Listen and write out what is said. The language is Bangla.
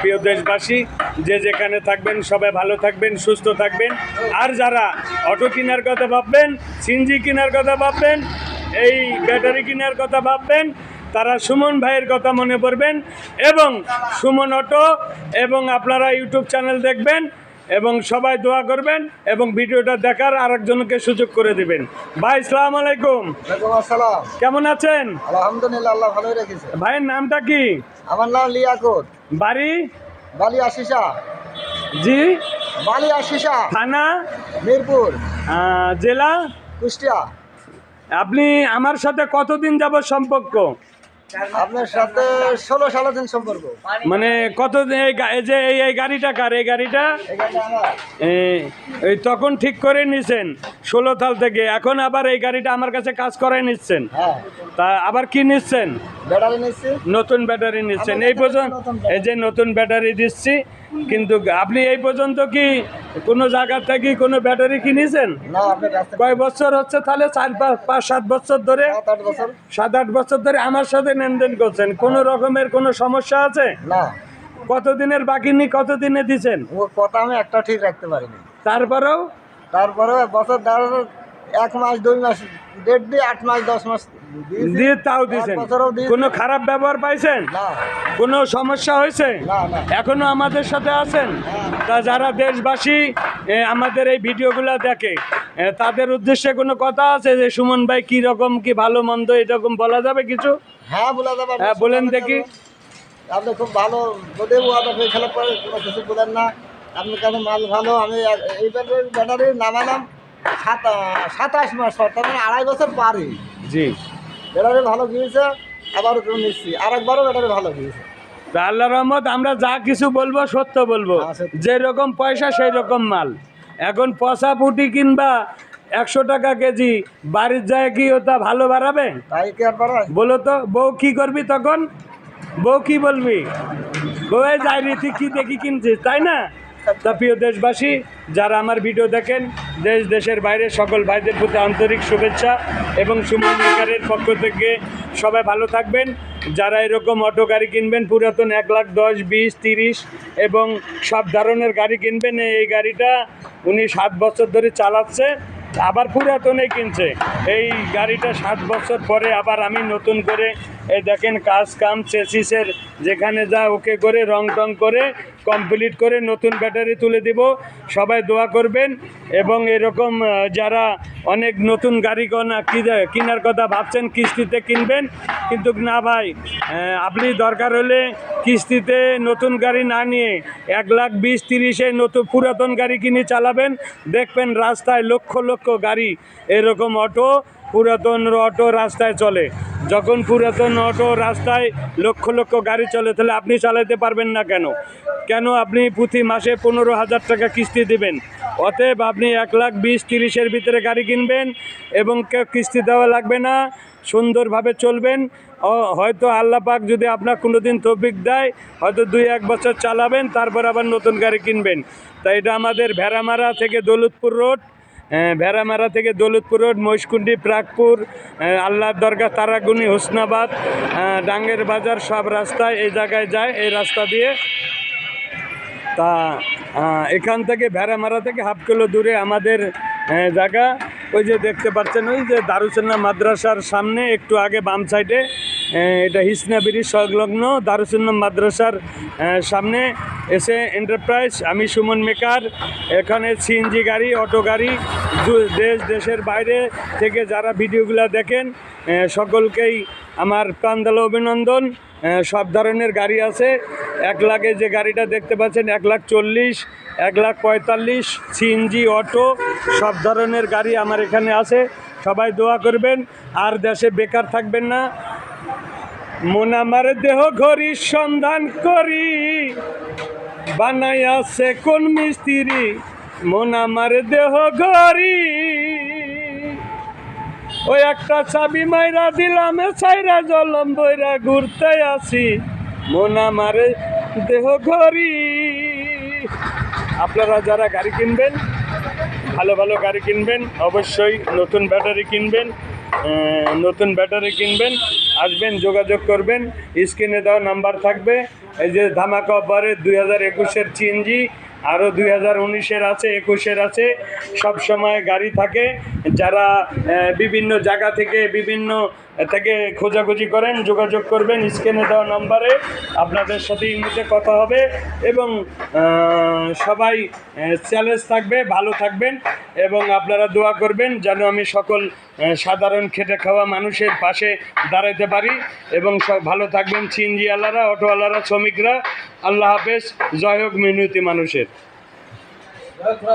প্রিয় দেশবাসী, যে যেখানে থাকবেন, সবাই ভালো থাকবেন, সুস্থ থাকবেন। আর যারা অটো কেনার কথা ভাববেন সিনজি কেনার কথা ভাববেন, এই ব্যাটারি কেনার কথা ভাববেন, তারা সুমন ভাইয়ের কথা মনে পড়বেন এবং সুমন অটো এবং আপনারা ইউটিউব চ্যানেল দেখবেন। এবং সবাই দোয়া করবেন এবং ভিডিওটা দেখার আরেকজনকে সুযোগ করে দিবেন। ভাই সালাম আলাইকুম। আসসালাম। কেমন আছেন? আলহামদুলিল্লাহ আল্লাহ ভালোই রেখেছে। ভাইয়ের নামটা কি? আমার নাম লিয়াকত। বাড়ি? বালি আশিসা। জি। বালি আশিসা। থানা? মিরপুর। জেলা? কুষ্টিয়া। আপনি আমার সাথে কতদিন যাব সম্পর্ক? আপনার সাথে ষোলো দিন সম্পর্ক। মানে এই যে এই এই গাড়িটা কার? এই গাড়িটা? এই তখন ঠিক করে নিছেন ষোলো সাল থেকে। এখন আবার এই গাড়িটা আমার কাছে কাজ করাই নিচ্ছেন। হ্যাঁ। তা আবার কি নিচ্ছেন? নতুন ব্যাটারি নিচ্ছেন। এই পর্যন্ত এই যে নতুন ব্যাটারি দিচ্ছি কিন্তু আপনি এই পর্যন্ত কি কোনো জায়গা থেকে কোনো ব্যাটারি কিনেছেন? কয় বছর হচ্ছে তাহলে? চার পাঁচ সাত বছর ধরে? সাত আট বছর। ধরে আমার সাথে লেনদেন করছেন। কোনো রকমের কোনো সমস্যা আছে? না। কতদিনের বাকি নি কতদিনে দিছেন? কথা আমি একটা ঠিক রাখতে পারিনি। তারপরেও? তারপরে বছর ধরো এক মাস দুই মাস দেড় দিয়ে আট মাস দশ মাস। দিয়ে তাও এক কোনো খারাপ ব্যবহার পাইছেন? কোনো সমস্যা হয়েছে? এখনও আমাদের সাথে আছেন? তা যারা দেশবাসী আমাদের এই ভিডিওগুলো দেখে তাদের উদ্দেশ্যে কোনো কথা আছে যে সুমন ভাই কি রকম কি ভালো মন্দ এরকম বলা যাবে কিছু? হ্যাঁ বলা যাবে। হ্যাঁ, বলেন দেখি। আপনি খুব ভালো বোধে খেলা পরে কোনো কিছু বলেন না। আপনার কাছে মাল ভালো? আমি এক- এই ব্যাটারি নামালাম। সাতাশ মাস মানে আড়াই বছর পারি। জি। ব্যাটারি ভালো গিয়েছে আবার নিচ্ছি। আর একবারও ব্যাটারি ভালো গিয়েছে। তা আল্লাহ রহমত আমরা যা কিছু বলব সত্য বলব। হ্যাঁ, সত্য। যে রকম পয়সা সেই রকম মাল। এখন পচা পুটি কিনবা একশো টাকা কেজি বাড়ির যায় কি ওটা ভালো বাড়াবে? বলো তো বউ কি করবি তখন? বউ কি বলবি? বউ যাই রীতি কি দেখি কিনছিস তাই না? তা প্রিয় দেশবাসী, যারা আমার ভিডিও দেখেন, দেশ, দেশের বাইরে, সকল ভাইদের প্রতি আন্তরিক শুভেচ্ছা এবং সুমন মেকারের পক্ষ থেকে সবাই ভালো থাকবেন। যারা এরকম অটো গাড়ি কিনবেন, পুরাতন এক লাখ দশ, বিশ, তিরিশ এবং সব ধরনের গাড়ি কিনবেন, এই গাড়িটা উনি সাত বছর ধরে চালাচ্ছে, আবার পুরাতনে কিনছে। এই গাড়িটা সাত বছর পরে আবার আমি নতুন করে এই দেখেন কাজ কাম চেসিসের যেখানে যা ওকে করে রং টং করে কমপ্লিট করে নতুন ব্যাটারি তুলে দিব। সবাই দোয়া করবেন এবং এরকম যারা অনেক নতুন গাড়ি কনা কেনার কথা ভাবছেন, কিস্তিতে কিনবেন। কিন্তু না ভাই আপনি দরকার হলে কিস্তিতে নতুন গাড়ি না নিয়ে এক লাখ বিশ তিরিশে নতুন পুরাতন গাড়ি কিনে চালাবেন। দেখবেন রাস্তায় লক্ষ লক্ষ গাড়ি এরকম অটো পুরাতন অটো রাস্তায় চলে। যখন পুরাতন অটো রাস্তায় লক্ষ লক্ষ গাড়ি চলে, তাহলে আপনি চালাতে পারবেন না কেন? কেন আপনি প্রতি মাসে পনেরো হাজার টাকা কিস্তি দিবেন? অতএব আপনি এক লাখ বিশ তিরিশের ভিতরে গাড়ি কিনবেন এবং কেউ কিস্তি দেওয়া লাগবে না, সুন্দরভাবে চলবেন। হয়তো আল্লাহ পাক যদি আপনার কোনো দিন তৌফিক দেয়, হয়তো দুই এক বছর চালাবেন, তারপর আবার নতুন গাড়ি কিনবেন। তাই এটা আমাদের ভেড়ামারা থেকে দৌলতপুর রোড। ভেড়ামারা থেকে দৌলতপুর রোড মহিষকুণ্ডি প্রাগপুর আহ, আল্লাহর দরগা তারাগুনি হোসনাবাদ ডাঙ্গের বাজার সব রাস্তায় এই জায়গায় যায় এই রাস্তা দিয়ে। তা এখান থেকে ভেড়ামারা থেকে হাফ কিলো দূরে আমাদের জায়গা। ওই যে দেখতে পাচ্ছেন ওই যে দারুসন্না মাদ্রাসার সামনে একটু আগে বাম সাইডে এটা হিসনা ব্রিজ সংলগ্ন দারুসন্না মাদ্রাসার সামনে এসে এন্টারপ্রাইজ আমি সুমন মেকার, এখানে সিএনজি গাড়ি, অটো গাড়ি দেশ, দেশের বাইরে থেকে যারা ভিডিওগুলো দেখেন সকলকেই আমার প্রাণদাল অভিনন্দন। সব ধরনের গাড়ি আছে। এক লাখে যে গাড়িটা দেখতে পাচ্ছেন, এক লাখ চল্লিশ, এক লাখ পঁয়তাল্লিশ সিএনজি অটো, সব ধরনের গাড়ি আমার এখানে আছে। সবাই দোয়া করবেন, আর দেশে বেকার থাকবেন না। মন আমার দেহ ঘড়ির সন্ধান করি বানাই আছে কোন মিস্ত্রি? মন আমার দেহ ঘড়ি। ওই একটা চাবি মাইরা দিলাম ছাইরা জলম বইরা ঘুরতে আসি। মন আমার দেহ ঘড়ি। আপনারা যারা গাড়ি কিনবেন, ভালো ভালো গাড়ি কিনবেন, অবশ্যই নতুন ব্যাটারি কিনবেন নতুন ব্যাটারি কিনবেন। আসবেন, যোগাযোগ করবেন, স্ক্রিনে দেওয়া নাম্বার থাকবে। এই যে ধামাকা অফারে দুই হাজার একুশের চিনজি আরও দুই হাজার উনিশের আছে, একুশের আছে। সব সময় গাড়ি থাকে। যারা বিভিন্ন জায়গা থেকে বিভিন্ন থেকে খোঁজাখুঁজি করেন, যোগাযোগ করবেন, স্ক্রিনে দেওয়া নাম্বারে। আপনাদের সাথে ইমুতে কথা হবে এবং সবাই চ্যালেঞ্জ থাকবে, ভালো থাকবেন এবং আপনারা দোয়া করবেন যেন আমি সকল সাধারণ খেটে খাওয়া মানুষের পাশে দাঁড়াতে পারি এবং সব ভালো থাকবেন চিনজিওয়ালারা অটোওয়ালারা, শ্রমিকরা। আল্লাহ হাফেজ, জয় হোক মিনতি মানুষের।